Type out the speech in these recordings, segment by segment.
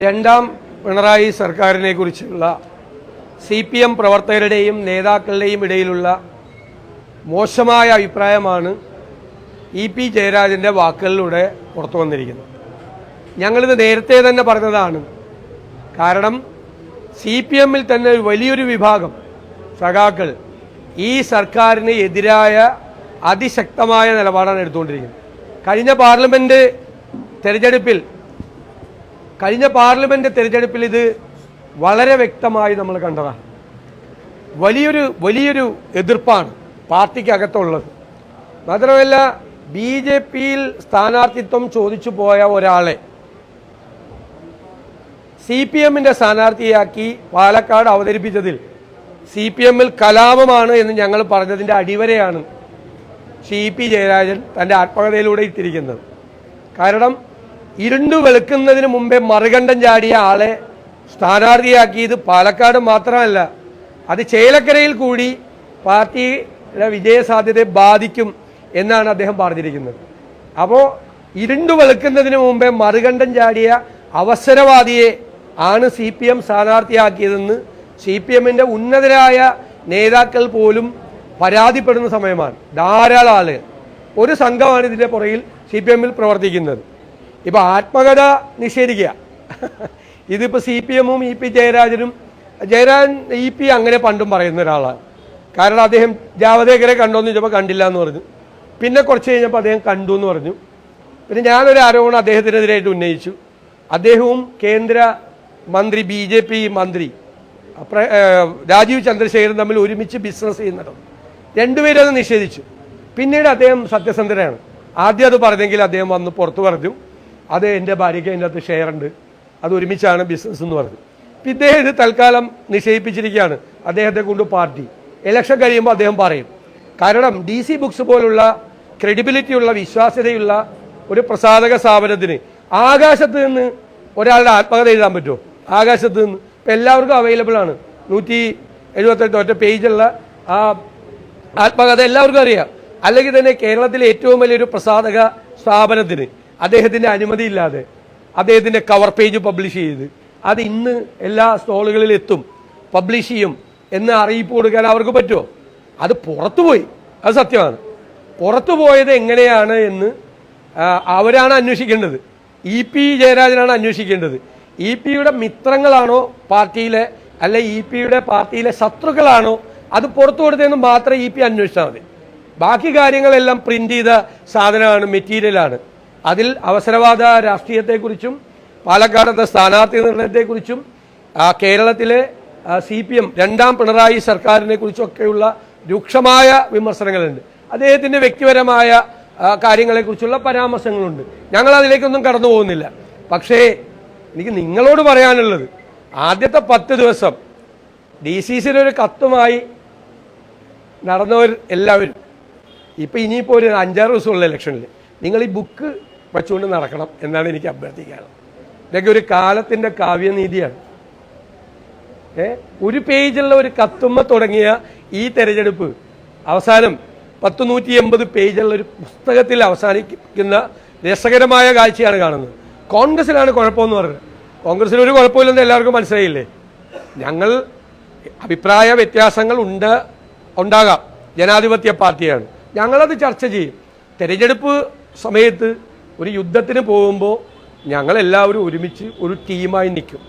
രണ്ടാം പിണറായി സർക്കാരിനെ കുറിച്ചുള്ള സി പി എം പ്രവർത്തകരുടെയും നേതാക്കളുടെയും ഇടയിലുള്ള മോശമായ അഭിപ്രായമാണ് ഇ പി ജയരാജന്റെ വാക്കുകളിലൂടെ പുറത്തു വന്നിരിക്കുന്നത്. ഞങ്ങളിത് നേരത്തെ തന്നെ പറഞ്ഞതാണ്. കാരണം സി പി എമ്മിൽ തന്നെ വലിയൊരു വിഭാഗം സഖാക്കൾ ഈ സർക്കാരിന് എതിരായ അതിശക്തമായ നിലപാടാണ് എടുത്തുകൊണ്ടിരിക്കുന്നത്. കഴിഞ്ഞ പാർലമെന്റ് തെരഞ്ഞെടുപ്പിൽ കഴിഞ്ഞ പാർലമെന്റ് തെരഞ്ഞെടുപ്പിൽ ഇത് വളരെ വ്യക്തമായി നമ്മൾ കണ്ടതാണ് വലിയൊരു വലിയൊരു എതിർപ്പാണ് പാർട്ടിക്കകത്തുള്ളത്. മാത്രമല്ല ബി ജെ പിയിൽ സ്ഥാനാർത്ഥിത്വം ചോദിച്ചു പോയ ഒരാളെ സി പി എമ്മിന്റെ സ്ഥാനാർത്ഥിയാക്കി പാലക്കാട് അവതരിപ്പിച്ചതിൽ സി പി എമ്മിൽ കലാപമാണ് എന്ന് ഞങ്ങൾ പറഞ്ഞതിന്റെ അടിവരെയാണ് സി പി ജയരാജൻ തന്റെ ആത്മകഥയിലൂടെ ഇട്ടിരിക്കുന്നത്. കാരണം ഇരുണ്ടു വെളുക്കുന്നതിന് മുമ്പേ മറുകണ്ഠം ചാടിയ ആളെ സ്ഥാനാർത്ഥിയാക്കിയത് പാലക്കാട് മാത്രമല്ല. അത് ചേലക്കരയിൽ കൂടി പാർട്ടിയുടെ വിജയസാധ്യതയെ ബാധിക്കും എന്നാണ് അദ്ദേഹം പറഞ്ഞിരിക്കുന്നത്. അപ്പോൾ ഇരുണ്ടു വെളുക്കുന്നതിന് മുമ്പേ മറുകണ്ഠം ചാടിയ അവസരവാദിയെ ആണ് സി പി എം സ്ഥാനാർത്ഥിയാക്കിയതെന്ന് സി പി എമ്മിന്റെ ഉന്നതരായ നേതാക്കൾ പോലും പരാതിപ്പെടുന്ന സമയമാണ്. ധാരാളം ആളുകൾ. ഒരു സംഘമാണ് ഇതിന്റെ പുറകിൽ സി പി എമ്മിൽ പ്രവർത്തിക്കുന്നത്. ഇപ്പോൾ ആത്മകഥ നിഷേധിക്കുക. ഇതിപ്പോൾ സി പി എമ്മും ഇ പി ജയരാജനും ജയരാജൻ ഇ പി അങ്ങനെ പണ്ടും പറയുന്ന ഒരാളാണ്. കാരണം അദ്ദേഹം ജാവദേക്കറെ കണ്ടോന്ന് ചോദിച്ചപ്പോൾ കണ്ടില്ല എന്ന് പറഞ്ഞു. പിന്നെ കുറച്ച് കഴിഞ്ഞപ്പോൾ അദ്ദേഹം കണ്ടു എന്ന് പറഞ്ഞു. പിന്നെ ഞാനൊരു ആരോപണം അദ്ദേഹത്തിനെതിരായിട്ട് ഉന്നയിച്ചു. അദ്ദേഹവും കേന്ദ്ര മന്ത്രി ബി ജെ പി മന്ത്രി രാജീവ് ചന്ദ്രശേഖരൻ തമ്മിൽ ഒരുമിച്ച് ബിസിനസ് ചെയ്യുന്നുണ്ട് രണ്ടുപേരും അത് നിഷേധിച്ചു. പിന്നീട് അദ്ദേഹം സത്യസന്ധനാണ് ആദ്യം അത് പറഞ്ഞെങ്കിൽ അദ്ദേഹം വന്ന് പുറത്തു പറഞ്ഞു. അത് എന്റെ ഭാര്യയ്ക്ക് അതിന്റെ അകത്ത് ഷെയർ ഉണ്ട്. അത് ഒരുമിച്ചാണ് ബിസിനസ് എന്ന് പറഞ്ഞു ഇപ്പം ഇദ്ദേഹം ഇത് തൽക്കാലം നിഷേധിപ്പിച്ചിരിക്കുകയാണ് അദ്ദേഹത്തെ കൊണ്ട് പാർട്ടി ഇലക്ഷൻ കഴിയുമ്പോൾ അദ്ദേഹം പറയും. കാരണം ഡി സി ബുക്സ് പോലുള്ള ക്രെഡിബിലിറ്റിയുള്ള വിശ്വാസ്യതയുള്ള ഒരു പ്രസാധക സ്ഥാപനത്തിന് ആകാശത്ത് നിന്ന് ഒരാളുടെ ആത്മകഥ എഴുതാൻ പറ്റുമോ? ആകാശത്ത് നിന്ന്. ഇപ്പം എല്ലാവർക്കും അവൈലബിൾ ആണ്. നൂറ്റി എഴുപത്തെട്ട് ഒറ്റ പേജുള്ള ആ ആത്മകഥ എല്ലാവർക്കും അറിയാം. അല്ലെങ്കിൽ തന്നെ കേരളത്തിലെ ഏറ്റവും വലിയൊരു പ്രസാധക സ്ഥാപനത്തിന് അദ്ദേഹത്തിന്റെ അനുമതിയില്ലാതെ അദ്ദേഹത്തിന്റെ കവർ പേജ് പബ്ലിഷ് ചെയ്ത് അത് ഇന്ന് എല്ലാ സ്റ്റോളുകളിൽ എത്തും പബ്ലിഷ് ചെയ്യും എന്ന് അറിയിപ്പ് കൊടുക്കാൻ അവർക്ക് പറ്റുമോ? അത് പുറത്തുപോയി അത് സത്യമാണ്. പുറത്തു പോയത് എങ്ങനെയാണ് എന്ന് അവരാണ് അന്വേഷിക്കേണ്ടത്. ഇ പി ജയരാജനാണ് അന്വേഷിക്കേണ്ടത്. ഇ പിയുടെ മിത്രങ്ങളാണോ പാർട്ടിയിലെ അല്ലെ ഇ പിയുടെ പാർട്ടിയിലെ ശത്രുക്കളാണോ അത് പുറത്തു കൊടുത്തതെന്ന് മാത്രം ഇ പി അന്വേഷിച്ചാൽ മതി. ബാക്കി കാര്യങ്ങളെല്ലാം പ്രിന്റ് ചെയ്ത സാധനമാണ് മെറ്റീരിയലാണ് അതിൽ അവസരവാദ രാഷ്ട്രീയത്തെക്കുറിച്ചും പാലക്കാടത്തെ സ്ഥാനാർത്ഥി നിർണയത്തെക്കുറിച്ചും കേരളത്തിലെ സി പി എം രണ്ടാം പിണറായി സർക്കാരിനെ കുറിച്ചൊക്കെയുള്ള രൂക്ഷമായ വിമർശനങ്ങളുണ്ട്. അദ്ദേഹത്തിന്റെ വ്യക്തിപരമായ കാര്യങ്ങളെക്കുറിച്ചുള്ള പരാമർശങ്ങളുണ്ട്. ഞങ്ങൾ അതിലേക്കൊന്നും കടന്നു പോകുന്നില്ല പക്ഷേ എനിക്ക് നിങ്ങളോട് പറയാനുള്ളത് ആദ്യത്തെ പത്ത് ദിവസം ഡി സി സിയിലൊരു കത്തുമായി നടന്നവർ എല്ലാവരും ഇപ്പം ഇനിയിപ്പോൾ ഒരു അഞ്ചാറ് ദിവസമുള്ള ഇലക്ഷനിൽ നിങ്ങൾ ഈ ബുക്ക് വച്ചുകൊണ്ട് നടക്കണം എന്നാണ് എനിക്ക് അഭ്യർത്ഥിക്കാനുള്ളത് ഇതൊക്കെ ഒരു കാലത്തിന്റെ കാവ്യനീതിയാണ്. ഏ? ഒരു പേജുള്ള ഒരു കത്തുമ്മ തുടങ്ങിയ ഈ തെരഞ്ഞെടുപ്പ് അവസാനം പത്ത് നൂറ്റി എൺപത് പേജുള്ള ഒരു പുസ്തകത്തിൽ അവസാനിക്കുന്ന രസകരമായ കാഴ്ചയാണ് കാണുന്നത്. കോൺഗ്രസിലാണ് കുഴപ്പമെന്ന് പറഞ്ഞത് കോൺഗ്രസിന് ഒരു കുഴപ്പമില്ലെന്ന് എല്ലാവർക്കും മനസ്സിലായില്ലേ? ഞങ്ങൾ അഭിപ്രായ വ്യത്യാസങ്ങൾ ഉണ്ട് ഉണ്ടാകാം. ജനാധിപത്യ പാർട്ടിയാണ്. ഞങ്ങളത് ചർച്ച ചെയ്യും. തെരഞ്ഞെടുപ്പ് സമയത്ത് ഒരു യുദ്ധത്തിന് പോകുമ്പോൾ ഞങ്ങളെല്ലാവരും ഒരുമിച്ച് ഒരു ടീമായി നിൽക്കും.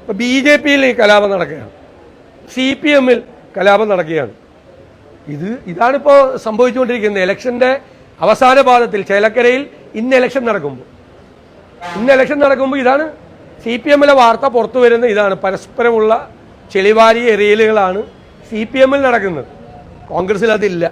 ഇപ്പോൾ ബി ജെ പിയിൽ കലാപം നടക്കുകയാണ്. സി പി എമ്മിൽ കലാപം നടക്കുകയാണ്. ഇത് ഇതാണിപ്പോൾ സംഭവിച്ചുകൊണ്ടിരിക്കുന്നത്. ഇലക്ഷന്റെ അവസാന പാദത്തിൽ ചേലക്കരയിൽ ഇന്ന് ഇലക്ഷൻ നടക്കുമ്പോൾ ഇന്ന് ഇലക്ഷൻ നടക്കുമ്പോൾ ഇതാണ് സി പി എമ്മിലെ വാർത്ത പുറത്തു വരുന്ന ഇതാണ് പരസ്പരമുള്ള ചെളിവാരി എറിയലുകളാണ് സി പി എമ്മിൽ നടക്കുന്നത്. കോൺഗ്രസിൽ അതില്ല.